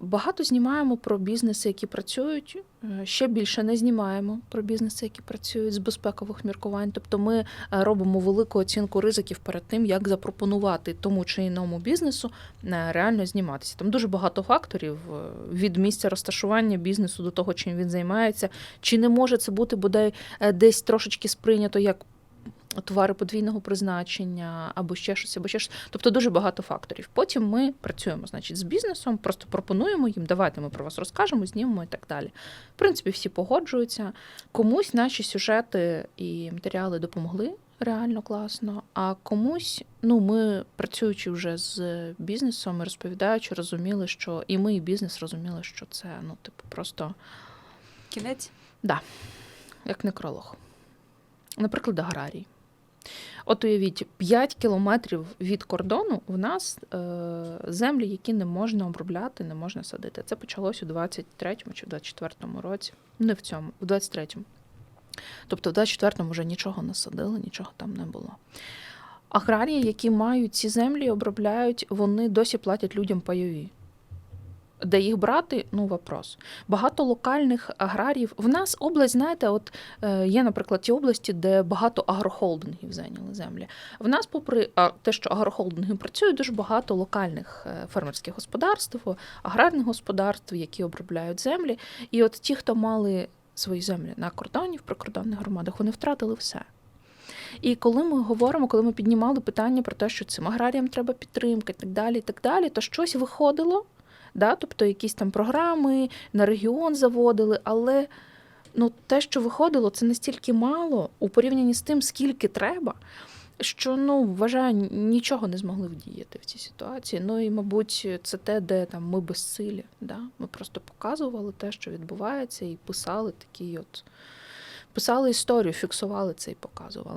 Багато знімаємо про бізнеси, які працюють. е, Ще більше не знімаємо про бізнеси, які працюють з безпекових міркувань. Тобто ми е, робимо велику оцінку ризиків перед тим, як запропонувати тому чи іному бізнесу е, реально зніматися. Там дуже багато факторів від місця розташування бізнесу до того, чим він займається. Чи не може це бути бодай десь трошечки сприйнято як товари подвійного призначення, або ще щось, або ще щось. Тобто дуже багато факторів. Потім ми працюємо, значить, з бізнесом, просто пропонуємо їм, давайте ми про вас розкажемо, знімемо і так далі. В принципі, всі погоджуються. Комусь наші сюжети і матеріали допомогли. Реально класно, а комусь, ну ми працюючи вже з бізнесом і розповідаючи, розуміли, що і ми, і бізнес розуміли, що це ну, типу, просто Кінець. як некролог. Наприклад, аграрій. От уявіть, 5 кілометрів від кордону в нас е, землі, які не можна обробляти, не можна садити. Це почалось у 23-му чи в 24-му році. Не в цьому, в 23-му. Тобто в 24-му вже нічого не садили, нічого там не було. Аграрії, які мають ці землі, обробляють, вони досі платять людям пайові. Де їх брати, ну вопрос. Багато локальних аграріїв. В нас область, знаєте, от е, є, наприклад, ті області, де багато агрохолдингів зайняли землі. В нас, попри те, що агрохолдинги працюють, дуже багато локальних е, фермерських господарств, аграрних господарств, які обробляють землі. І от ті, хто мали свої землі на кордоні, в прикордонних громадах, вони втратили все. І коли ми говоримо, коли ми піднімали питання про те, що цим аграріям треба підтримка і так далі, і так далі, то щось виходило, да? тобто якісь там програми на регіон заводили, але ну, те, що виходило, це настільки мало у порівнянні з тим, скільки треба, що ну, вважаю, нічого не змогли вдіяти в цій ситуації. Ну і, мабуть, це те, де там ми безсилі. Да? Ми просто показували те, що відбувається, і писали такі от. Писали історію, фіксували це і показували.